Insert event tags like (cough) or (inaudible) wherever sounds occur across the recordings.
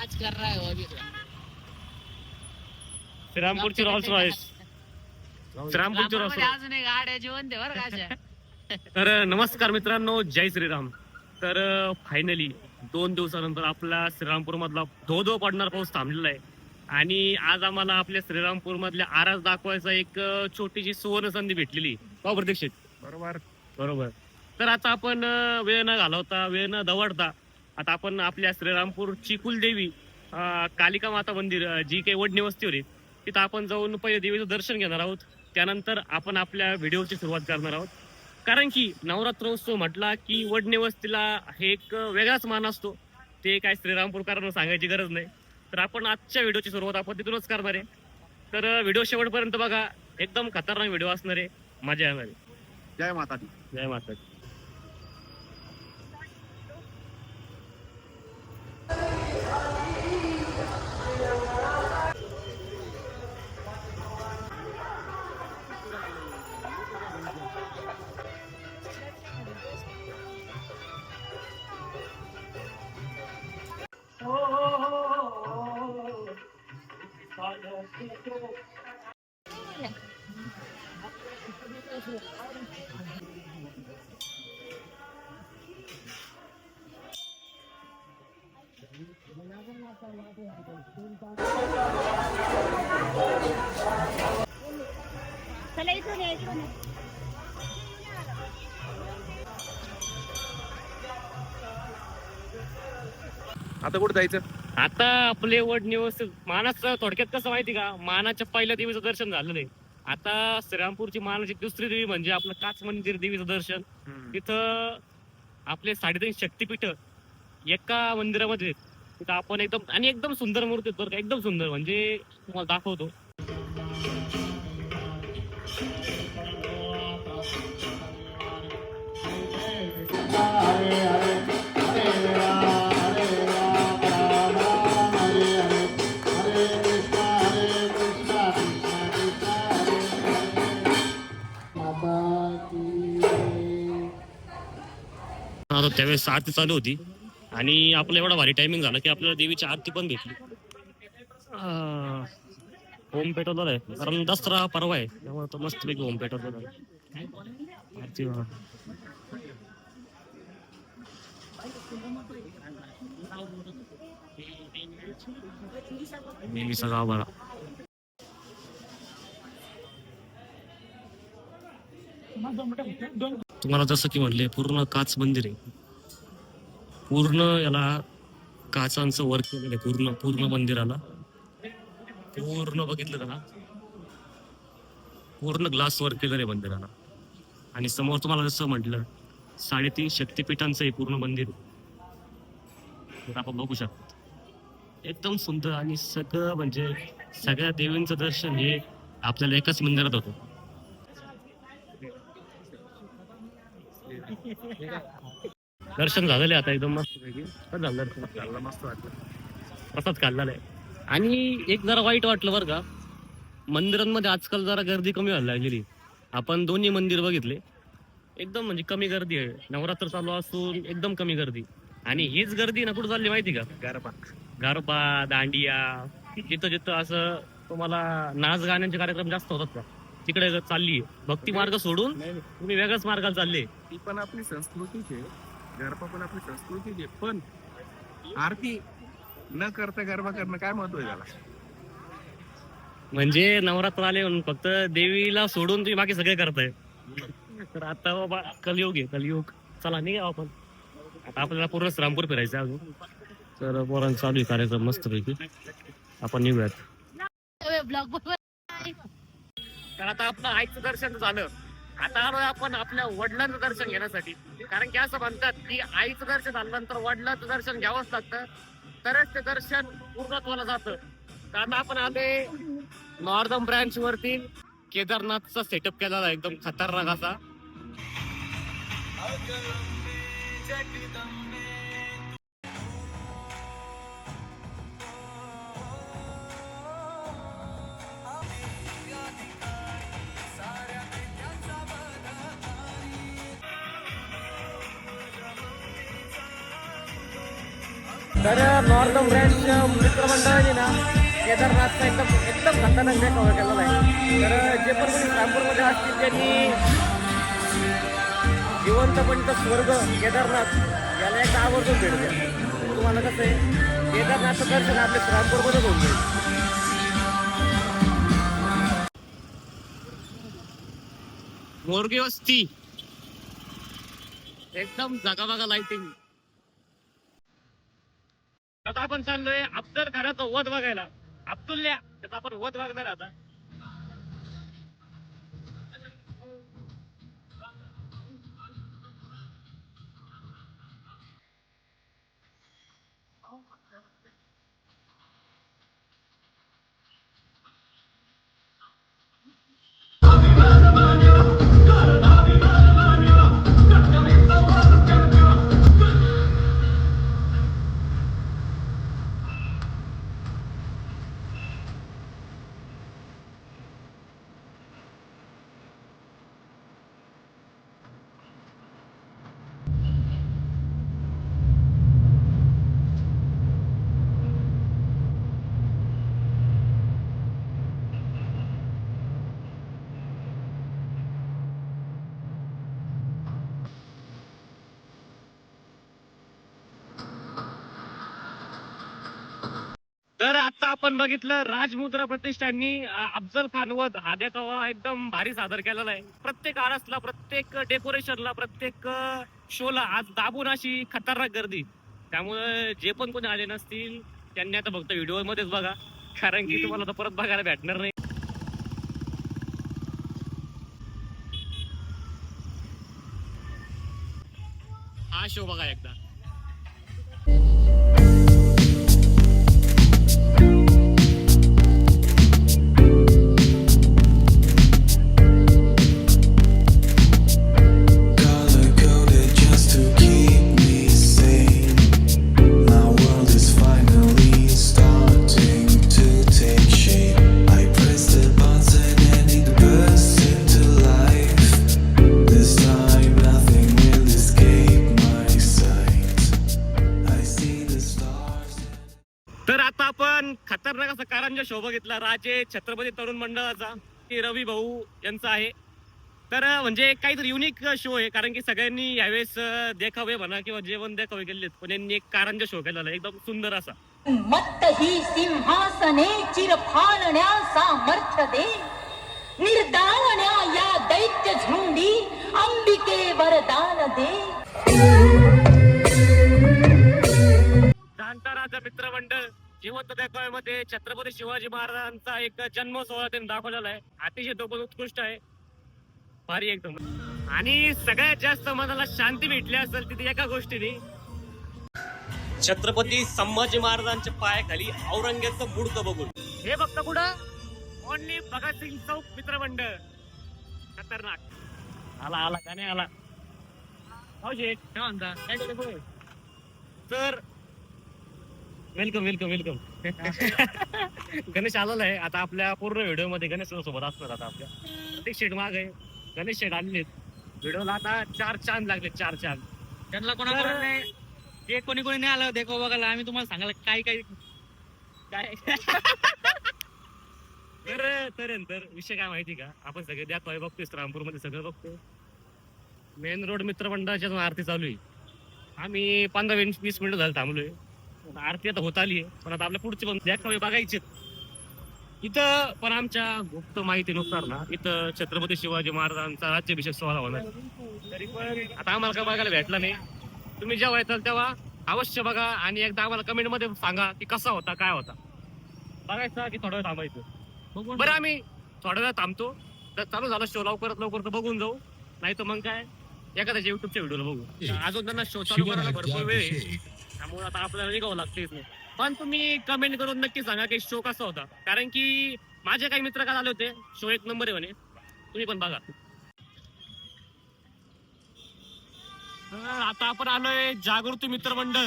आज कर रहा है वो अभी श्रीरामपूरची रॉल्स रॉयस श्रीरामपूरची रॉल्स रामपूरमध्ये अजून एक गाड्या जेवण दे बरं का अशा. तर नमस्कार मित्रांनो जय श्रीराम. तर फायनली दोन दिवसानंतर आपला श्रीरामपूर मधला धो धो पडणार पाऊस थांबलेला आहे. आणि आज आम्हाला आपल्या श्रीरामपूर मधल्या आरास दाखवायचा एक अं, छोटीशी सुवर्ण संधी भेटलेली. हो प्रतीक्षित. बरोबर. बरोबर. तर आता आपण अं, वेळ न घालवता वेळ न दवडता आता आपण आपल्या श्रीरामपूरची कुलदेवी कालिका माता मंदिर जी काही वडणी वस्तीवर आहे तिथं आपण जाऊन पहिले देवीचं दर्शन घेणार आहोत. त्यानंतर आपण आपल्या व्हिडिओची सुरुवात करणार आहोत. कारण की नवरात्रोत्सव म्हटला की वडणे वस्तीला हे एक वेगळाच मान असतो. ते काय श्रीरामपूरकरांना सांगायची गरज नाही. तर आपण आजच्या व्हिडिओची सुरुवात आपण तिथूनच करणार आहे. तर व्हिडिओ शेवटपर्यंत बघा. एकदम खतरनाक व्हिडिओ असणार आहे. मजा येणार आहे. जय माता जय माता चला इथून या, इथून या. आता कुठे जायचं? आता आपले वड निवस मानाचं थोडक्यात कसं माहिती का? मानाच्या पहिल्या देवीचं दर्शन झालेलं आहे आता श्रीरामपूरची मानाची दुसरी देवी म्हणजे आपलं काच मंदिर देवीचं दर्शन. तिथं आपले साडेतीन शक्तीपीठ एका मंदिरामध्ये आहेत. तिथं आपण एकदम आणि एकदम सुंदर मूर्ती तर बरं का एकदम सुंदर. म्हणजे तुम्हाला दाखवतो. त्यावेळेस आरती चालू होती. आणि आपलं एवढा भारी टायमिंग झाला की आपल्याला देवीची आरती पण घेतली होम ओम आहे. कारण दसरा परवा आहे. त्यामुळे तो मस्त पैकी ओम पेटवलेला आहे. आरती गाव तुम्हाला जसं की म्हणले पूर्ण काच मंदिर आहे. पूर्ण याला काचांचं वर्क केलेलं आहे पूर्ण पूर्ण मंदिराला. पूर्ण बघितलं त्याला पूर्ण ग्लास वर्क केलेलं आहे मंदिराला. आणि समोर तुम्हाला जसं म्हटलं साडेतीन शक्तिपीठांचं हे पूर्ण मंदिर तर आपण बघू शकतो. एकदम सुंदर आणि सगळं म्हणजे सगळ्या देवींचं दर्शन हे आपल्याला एकाच मंदिरात होतं. दर्शन झालेलं आता एकदम मस्त पैकी झालं दर्शन? चाललं मस्त वाटलं. प्रसाद खाल्लेला. आहे आणि एक जरा वाईट वाटलं बरं का मंदिरांमध्ये आजकाल जरा गर्दी कमी व्हायला लागलेली. आपण दोन्ही मंदिर बघितले. एकदम म्हणजे कमी गर्दी आहे. नवरात्र चालू असून एकदम कमी गर्दी. आणि हीच गर्दी ना कुठं चालली माहिती का? गरबा गरबा दांडिया जिथं जिथं असं तुम्हाला नाच गाण्यांचे कार्यक्रम जास्त होतात का? तिकडे चालली भक्ती मार्ग सोडून तुम्ही वेगळ्याच मार्गाला चालले. ती पण आपली संस्कृतीच आहे. गरबा पण आपली संस्कृतीच आहे पण आरती न करता गरबा करणं काय महत्त्व आहे त्याला? म्हणजे नवरात्र आले म्हणून फक्त देवीला सोडून तुम्ही बाकी सगळे करताय. तर आता बाबा कलियुग आहे कलियुग. चला निघा आपण. आता आपल्याला पूर्ण श्रामपूर फिरायचं आहे अजून. तर पोरांचं चालू आहे कार्यक्रम मस्त पैकी आपण निघूयात. तर आता आपलं आईचं दर्शन झालं. आता आलोय आपण आपल्या वडिलांचं दर्शन घेण्यासाठी. कारण की असं म्हणतात की आईचं दर्शन झाल्यानंतर वडिलांचं दर्शन घ्यावंच लागतं. तरच ते दर्शन पूर्णत्वाला जातं. कारण आपण आले नॉर्दन ब्रँच वरती केदारनाथचा सेटअप केलेला एकदम खतरनाक असा. तर नॉर्थ ब्रँडच्या मित्रमंडळाने ना केदारनाथचा एकदम एकदम खतरनाक नाही कव्हर केलेला आहे. तर जे पण कोणी नागपूरमध्ये असतील त्यांनी जिवंतपणीचं स्वर्ग केदारनाथ याला एक आवर्जून भेट द्या. तुम्हाला कसं आहे केदारनाथचं दर्शन आपल्या रामपूरमध्येच होऊन जाईल. वस्ती. एकदम जागा लाईटिंग आता आपण चाललोय अफजल खानाचा वध बघायला अब्दुल्ल्या त्याचा आपण वध बघणार आता. तर आता आपण बघितलं राजमुद्रा प्रतिष्ठाननी अफजल खान व हा कवा एकदम भारी सादर केलेला आहे. प्रत्येक आरसला प्रत्येक डेकोरेशनला प्रत्येक शोला आज दाबून अशी खतरनाक गर्दी. त्यामुळे जे पण कोणी आले नसतील त्यांनी आता फक्त व्हिडिओ मध्येच बघा. कारण की तुम्हाला तर परत बघायला भेटणार नाही. हा शो बघा एकदा. भाऊ यांचा आहे. तर म्हणजे काहीतरी युनिक शो आहे कारण की सगळ्यांनी यावेळेस देखावे म्हणा किंवा जेवण देखावे केलेत पण यांनी एक कारंजा शो केलेला एकदम सुंदर असा. मत्त ही सिंहासने चिरफालण्या सामर्थ्य दे. निर्दावण्या या दैत्य झुंडी अंबिके वरदान दे. जाणता राजा मित्रमंडळ जिवंत काळामध्ये छत्रपती शिवाजी महाराजांचा एक जन्म सोहळा त्यांनी दाखवलेला आहे. अतिशय तो पण उत्कृष्ट आहे. भारी एकदम. आणि सगळ्यात जास्त मनाला शांती भेटली असेल तिथे एका गोष्टीने. छत्रपती संभाजी महाराजांच्या पायाखाली औरंगजेबचं बुडकं बघून. हे फक्त कुठं? ओनली भगतसिंग चौक मित्रमंडळ. खतरनाक. आला आला का नाही आला? काय म्हणता तर वेलकम वेलकम वेलकम गणेश आलेला आहे. आता आपल्या पूर्ण व्हिडिओमध्ये गणेश सोबत असणार आता आपल्या. प्रत्येक शेट माग आहे. गणेश शेट आलेले व्हिडिओला आता चार चांद लागले चार चांद. त्यांना कोणा तर- नाही? ते कोणी कोणी नाही आलं देखो बघायला. आम्ही तुम्हाला सांगायला काय काय काय? तर तर तर विषय काय माहिती का? आपण सगळे द्या बघतोय रामपूरमध्ये सगळं बघतोय. मेन रोड मित्रमंडळाच्या आरती चालू आहे. आम्ही पंधरा वीस वीस मिनिटं झालं थांबलोय. आरती आता होत आली आहे. पण आता आपल्या पुढचे पण देखावे बघायचे इथं पण आमच्या गुप्त माहितीनुसार ना इथं छत्रपती शिवाजी महाराजांचा राज्याभिषेक सोहळा होणार. तरी पण आता आम्हाला काय बघायला भेटला नाही. तुम्ही जेव्हा येताल तेव्हा अवश्य बघा आणि एकदा आम्हाला कमेंटमध्ये सांगा की कसा होता काय होता. बघायचा की थोडा वेळ थांबायचं. बरं आम्ही थोडा वेळ थांबतो. तर चालू झाला शो लवकरात लवकर तर बघून जाऊ. नाही तर मग काय? एखाद्याच्या युट्यूबच्या व्हिडिओला बघू. अजून त्यांना शो चालू करायला भरपूर वेळ आहे. त्यामुळे आता आपल्याला निघावं लागतेच नाही पण तुम्ही कमेंट करून नक्की सांगा की शो कसा होता. कारण की माझे काही मित्र काल आले होते. शो एक नंबर आहे म्हणे. तुम्ही पण बघा. आता आपण आलोय जागृती मित्रमंडळ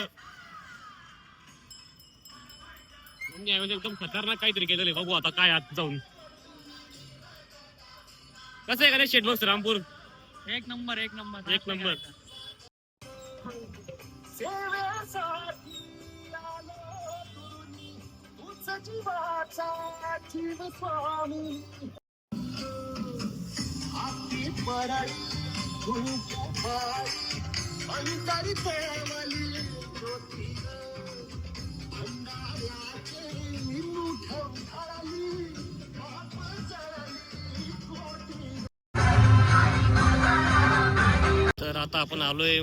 म्हणजे एकदम खतरनाक काहीतरी केलेलं बघू आता काय आत जाऊन. कसं आहे गणेश शेठ रामपूर एक नंबर एक नंबर. एक नंबर. सजीवाचा जीव स्वामी आपली पराई पायी अंतरी ज्योती मुठ तर आता आपण आलोय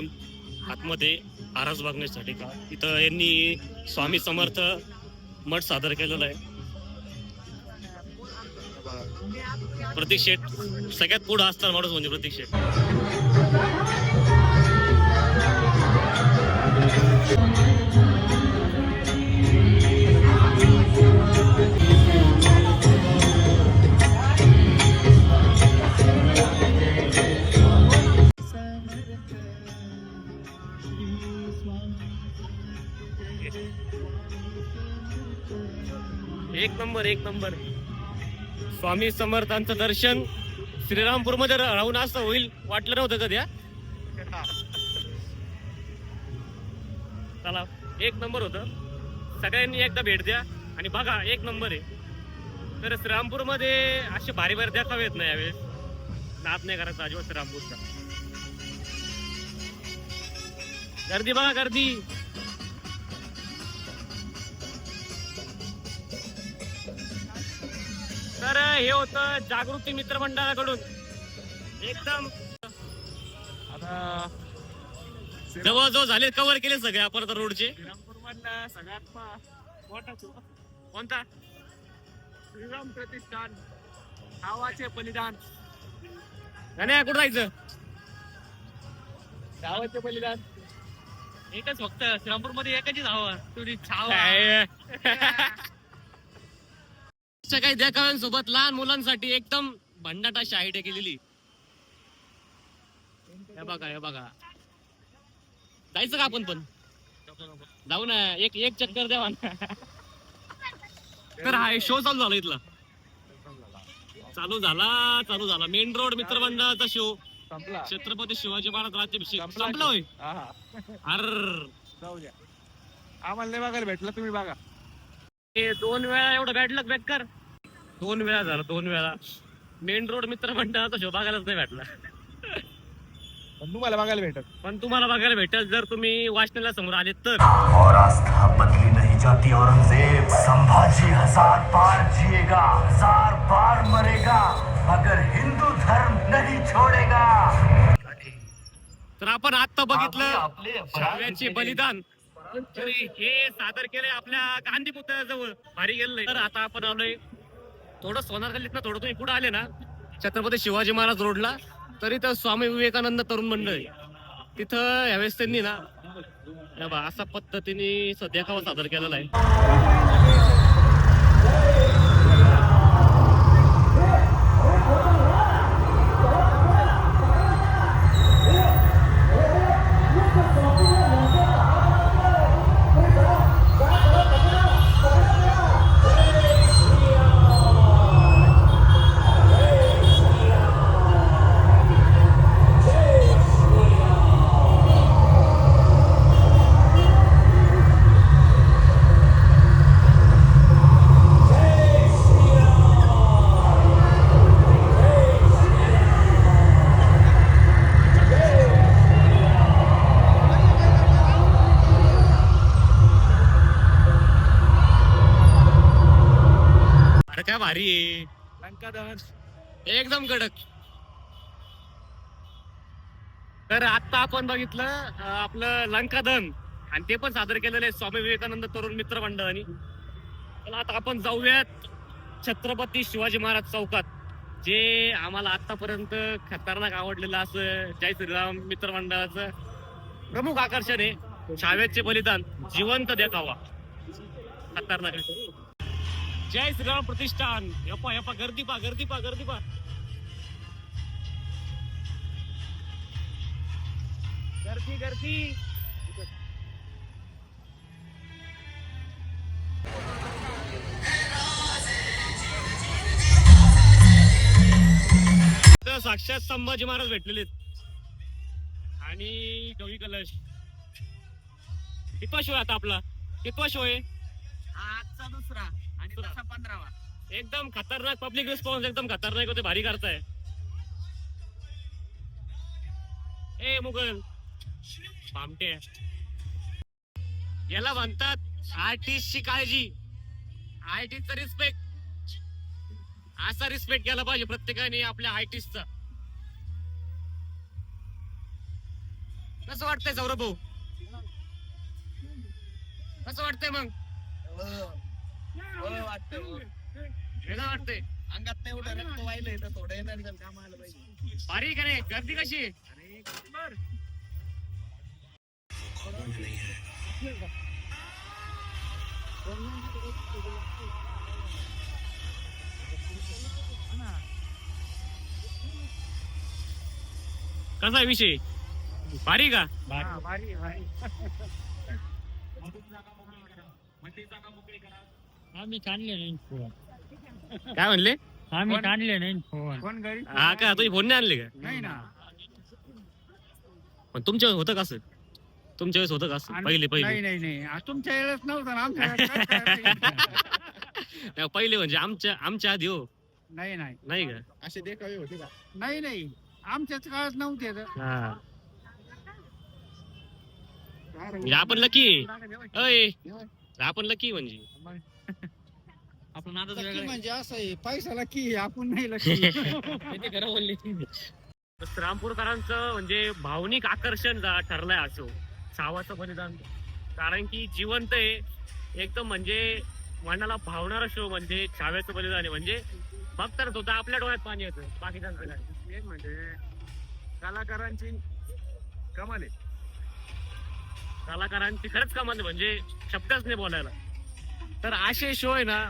आतमध्ये आरास बघण्यासाठी का? इथं यांनी स्वामी समर्थ मठ सादर केलेला आहे. प्रतीक शेठ सगळ्यात पुढं असणार माणूस म्हणजे प्रतीक शेठ. नंबर एक नंबर. स्वामी समर्थांचं दर्शन श्रीरामपूरमध्ये राहून असं होईल वाटलं नव्हतं कधी चला एक नंबर होतं. सगळ्यांनी एकदा भेट द्या आणि बघा एक नंबर आहे. तर श्रीरामपूरमध्ये असे भारी भारी देखावे येत नाही यावेळेस? नाप नाही करायचा अजिबात श्रीरामपूरचा. गर्दी बघा गर्दी. तर हे होतं जागृती मित्र मंडळाकडून. एकदम. आता जवळजवळ झाले कव्हर केले सगळे आपण आता रोडचे. श्रीरामपूरमधला सगळ्यात म- मोठा चो- कोणता? श्रीराम प्रतिष्ठान. गावाचे बलिदान. नाही कुठं जायचं गावाचे बलिदान. एकच फक्त. श्रीरामपूरमध्ये एकाची धावा तुझी छावा. काय? (laughs) (laughs) च्या काही देखाव्यांसोबत लहान मुलांसाठी एकदम भन्नाटा शाही केलेली. हे बघा हे बघा. जायचं का आपण पण? जाऊ ना एक एक चक्कर द्यावा ना तर हा शो चालू झाला इथला. चालू झाला चालू झाला. मेन रोड मित्रमंडळाचा शो संपला. छत्रपती शिवाजी महाराज राज्याभिषेक संपला. होय. अर. आम्हाला नाही बघायला भेटलं तुम्ही बघा. दोन वेळा एवढं बॅडलक बेकार दोन वेळा झालं दोन वेळा. मेन रोड मित्र मंडळाचा शो बघायलाच नाही भेटला. पण तुम्हाला बघायला भेटत पण तुम्हाला बघायला भेटेल जर तुम्ही वाचनाला समोर आले तर. और आस्था बदली नहीं जाती औरंगजेब. संभाजी हजार बार जिएगा हजार बार मरेगा. मगर हिंदू धर्म नहीं छोड़ेगा. तर आपण आता बघितलं शाळ्याचे बलिदान. तर हे सादर केले आपल्या गांधी पुतळ्याजवळ. भारी गेलंय. तर आता आपण आलोय थोडं सोनार गल्लीत ना थोडं तुम्ही पुढे आले ना छत्रपती शिवाजी महाराज रोडला तरी तर स्वामी विवेकानंद तरुण मंडळ. तिथं यावेळेस त्यांनी ना असा बा पद्धतीने सध्या सादर केलेला आहे. भारी. आहे लंका दहन एकदम कडक. तर आता आपण बघितलं आपलं लंकादन. आणि ते पण सादर केलेलं आहे स्वामी विवेकानंद तरुण मित्र मंडळाने. तर आता आपण जाऊयात छत्रपती शिवाजी महाराज चौकात जे आम्हाला आतापर्यंत खतरनाक आवडलेलं असं जय श्रीराम मित्र मंडळाचं प्रमुख आकर्षण आहे. छाव्याचे बलिदान जिवंत देखावा. खतरनाक जय श्रीराम प्रतिष्ठान. यप्पा यप्पा गर्दी पा गर्दी पा गर्दी पा. गर्दी गर्दी. साक्षात संभाजी महाराज भेटलेले आणि कवी कलश. कितवा शो आता आपला? कितवा शो आहे? आजचा दुसरा. आणि दुसरा. तसा पंधरावा. एकदम खतरनाक पब्लिक रिस्पॉन्स एकदम खतरनाक होते भारी करताय. ए मुघल. पामटे याला म्हणतात आर्टिस्टची काळजी. आर्टिस्टचा रिस्पेक्ट असा रिस्पेक्ट केला पाहिजे प्रत्येकाने आपल्या आर्टिस्टचा. कसं वाटतंय सौरभ भाऊ? कसं वाटतंय मग? वेगळं वाटतंय. अंगात नाही एवढं रक्त वाहिलंय तर थोडं येणार काम आलं पाहिजे. भारी का नाही गर्दी कशी? आहे? कसा आहे विषय? भारी का? आम्ही काढले नाही फोन. काय म्हणले? आम्ही काढले नाही फोन. घरी? हा का? तुम्ही फोन नाही आणले का? नाही ना. पण तुमच्या वेळेस होतं का असं? तुमच्या वेळेस होतं का असं? पहिले नाही पहिले. नाही नाही आ, तुमच्या वेळेस नव्हतं ना आमच्या वेळेस. काय करायचं? (laughs) नाही, पहिले म्हणजे आमच्या आमच्या आधी हो. नाही नाही. नाही का? असे देखावे होते का? नाही नाही. आमच्याच काळात नव्हते तर. हा. म्हणजे आपण लकी अय आपण लकी म्हणजे. आपण आता लकी म्हणजे असं आहे पैशाला की आपण नाही (laughs) लकी खरं बोलले रामपूरकरांचं म्हणजे भावनिक आकर्षण जा- ठरलंय असो. सावाचं बलिदान. कारण की जिवंत आहे. एकदम म्हणजे मनाला भावणारा शो म्हणजे छाव्याचं बलिदान आहे. म्हणजे बघताना होता आपल्या डोळ्यात पाणी येतं. काय एक म्हणजे कलाकारांची कमाल आहे. कलाकारांची खरंच कमाल आहे, म्हणजे शब्दच नाही बोलायला. तर असे शो आहे ना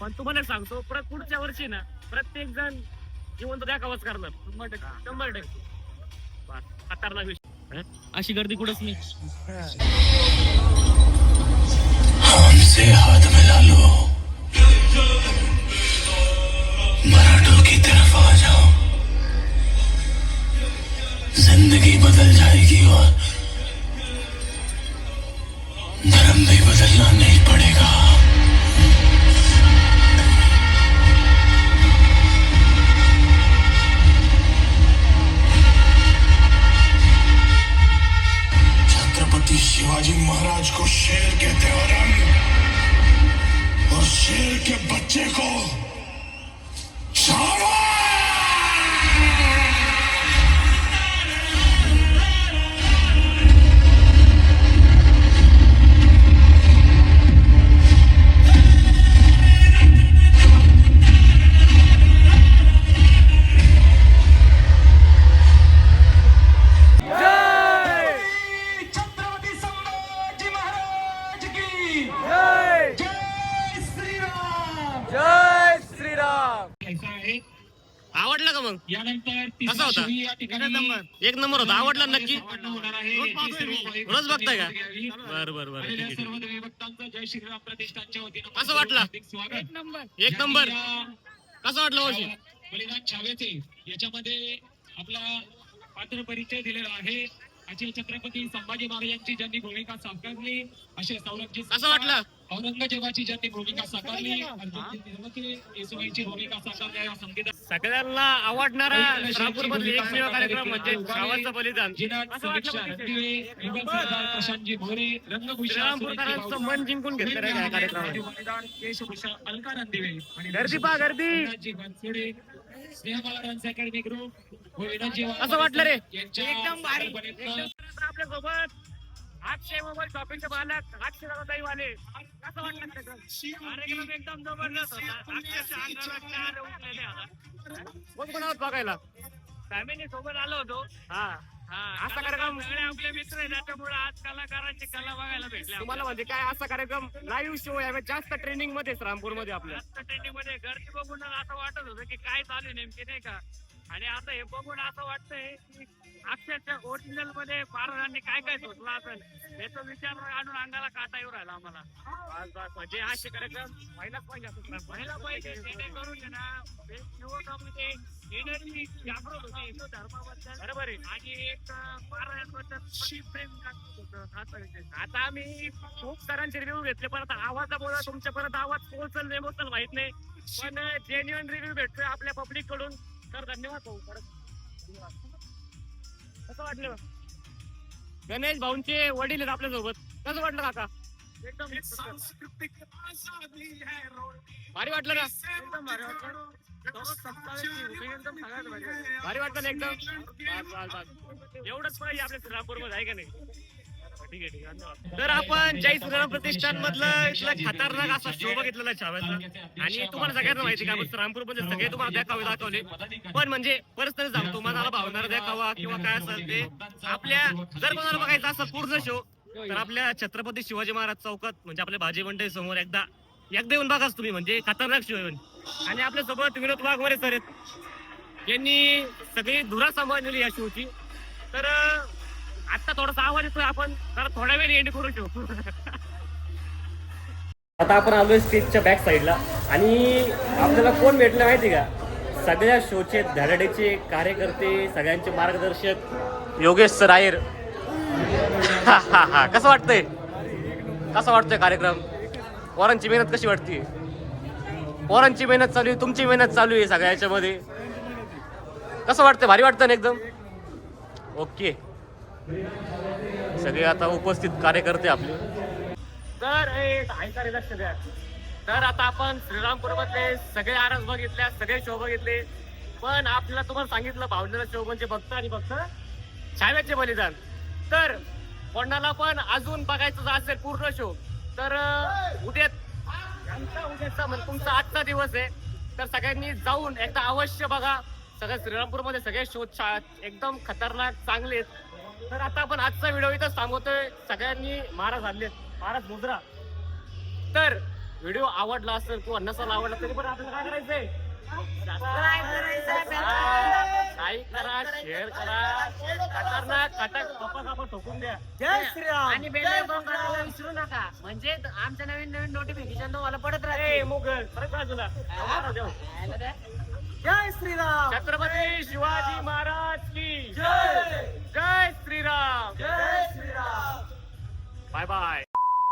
पण तुम्हाला एक सांगतो परत पुढच्या वर्षी ना प्रत्येक जण जिवंत दाखवच करणार. शंभर टक्के. शंभर टक्के. बस, खतरनाक विषय. अशी गर्दी कुठंच नाही. हमसे हाथ मिला लो। मराठों की तरफ आ जाओ। जिंदगी बदल जाएगी और धर्म भी बदलना नहीं। श्रीराम आवडला का मग? यानंतर कसा होता? एक नंबर. होता. आवडला नक्की? आहे. रोज बघताय का. बर बर बर. आलेल्या ठीक आहे, सर्व देवी भक्तांचं जय श्रीराम प्रतिष्ठानच्या वतीनं कसं वाटलं? एक नंबर. कसं वाटलं वर्षी बलिदान छाव्याचे याच्यामध्ये आपला पात्र परिचय दिलेला आहे. असे छत्रपती संभाजी महाराजांची ज्यांनी भूमिका साकारली असे सौरभजी कसं वाटलं? औरंगजेबाची ज्यांनी भूमिका साकारली येसुबाईची भूमिका साकारली या संगीता सगळ्यांना आवडणारा रामपूर मधले एकमेव कार्यक्रम म्हणजे गावाचं बलिदान. सरदार प्रशांतजी भोरे मन जिंकून घेतलं रे या कार्यक्रमात. कार्यक्रमात केशभूषण अलका रणदिवे आणि गर्दी पहा, गर्दी. कसं वाटलं रे? एकदम भारी. आपल्यासोबत अक्षय मोबाईल शॉपिंगचे मालक अक्षय दादा वाले कसं वाटलं कार्यक्रम? एकदम? जबरदस्त होता. कोण कोण आहोत बघायला? फॅमिली सोबत आलो होतो. हा. असा कार्यक्रम सगळे आपले मित्र आहे त्याच्यामुळे आज कलाकारांची कला बघायला भेटले तुम्हाला म्हणजे काय असा कार्यक्रम लाईव्ह शो आहे जास्त ट्रेनिंगमध्ये रामपूरमध्ये आपल्या. जास्त ट्रेनिंगमध्ये गर्दी बघून असं वाटत होतं की काय चालू नेमके नाही का? आणि आता हे बघून असं वाटतंय की अक्षरशः ओरिजिनलमध्ये महाराजांनी काय काय सोचलं असेल याचा विचार आणून अंगाला काटा येऊ राहिला आम्हाला. म्हणजे असे कार्यक्रम व्हायलाच पाहिजे व्हायला पाहिजे. जेणेकरून ना हे युवकामध्ये एनर्जी जागृत होते. हिंदू धर्माबद्दल बरोबर आहे. आणि एक महाराजांबद्दल प्रेम होतं. आता आम्ही खूप सरांचे रिव्ह्यू घेतले पण आता आवाजामुळे तुमच्यापर्यंत आवाज पोहोचल नाही पोहोचल माहीत नाही. पण जेन्युअन रिव्ह्यू भेटतोय आपल्या पब्लिककडून. तर धन्यवाद भाऊ खरंच. कसं वाटलं? गणेश भाऊंचे वडील आहेत आपल्यासोबत कसं वाटलं काका? एकदम भारी वाटलं का एकदम भारी वाटलं. एकदम सगळ्यात भारी वाटलं. भारी वाटलं ना एकदम? बस, बस, बस. एवढंच पाहिजे आपल्या श्रीरामपूरमध्ये आहे का नाही? ठीक आहे ठीक आहे. तर आपण जय श्रीराम प्रतिष्ठान मधलं इथलं खतरनाक असा शो बघितलेला छाव्याचा आणि तुम्हाला सगळ्यांना माहिती का रामपूरमध्ये सगळे तुम्हाला देखावे दाखवले. पण म्हणजे पर्सनली सांगतो मला भावणार देखावा किंवा काय असेल ते आपल्या जर कोणाला बघायचं असं पूर्ण शो तर आपल्या छत्रपती शिवाजी महाराज चौकात म्हणजे आपल्या भाजी मंडई समोर एकदा एकदा येऊन बघाच तुम्ही म्हणजे खतरनाक शो येऊन आणि आपल्यासोबत विनोद वाघमारे सर आहेत. यांनी सगळी धुरा सांभाळलेली या शोची तर आता थोडासा आवाज येतोय आपण जरा थोड्या वेळ एंड करू शो आता आपण आलोय स्टेजच्या बॅक साईडला आणि आपल्याला कोण भेटलं माहिती का? सगळ्या शोचे धडाडीचे कार्यकर्ते सगळ्यांचे मार्गदर्शक योगेश सर आयर कसं वाटतंय? कसं वाटतंय कार्यक्रम? पोरांची मेहनत कशी वाटते? पोरांची मेहनत चालू आहे तुमची मेहनत चालू आहे सगळ्या याच्यामध्ये कसं वाटतंय? भारी वाटतं ना एकदम? ओके. सगळे आता उपस्थित कार्यकर्ते आपले. तर एक तर आता आपण श्रीरामपूर मधले सगळे आरस बघितले सगळे शो बघितले. पण आपल्याला तुम्हाला सांगितलं भावनेला शो म्हणजे बघता आणि बघता. छाव्याचे बलिदान. तर कोणाला पण अजून बघायचं असेल पूर्ण शो तर उद्या आमचा उद्याचा म्हणजे तुमचा आजचा दिवस आहे. तर सगळ्यांनी जाऊन एकदा अवश्य बघा. सगळ्या श्रीरामपूरमध्ये सगळे शो एकदम खतरनाक चांगले आहेत. तर आता आपण आजचा व्हिडिओ इथं सांगतोय सगळ्यांनी महाराज आणले. महाराज मुद्रा तर व्हिडिओ आवडला असेल किंवा नसेल आवडला तरी पण आपल्याला काय करायचंय? लाईक करा शेअर करा खतरनाक खटक पप्पा कापा ठोकून द्या. जय श्रीराम. आणि बेल आयकॉन करायला विसरू नका. म्हणजे आमच्या नवीन नवीन नोटिफिकेशन तुम्हाला पडत ए राहते मुघल परत बाजूला जय श्रीराम. छत्रपती शिवाजी महाराज की जय. जय श्रीराम. जय श्रीराम. Bye bye.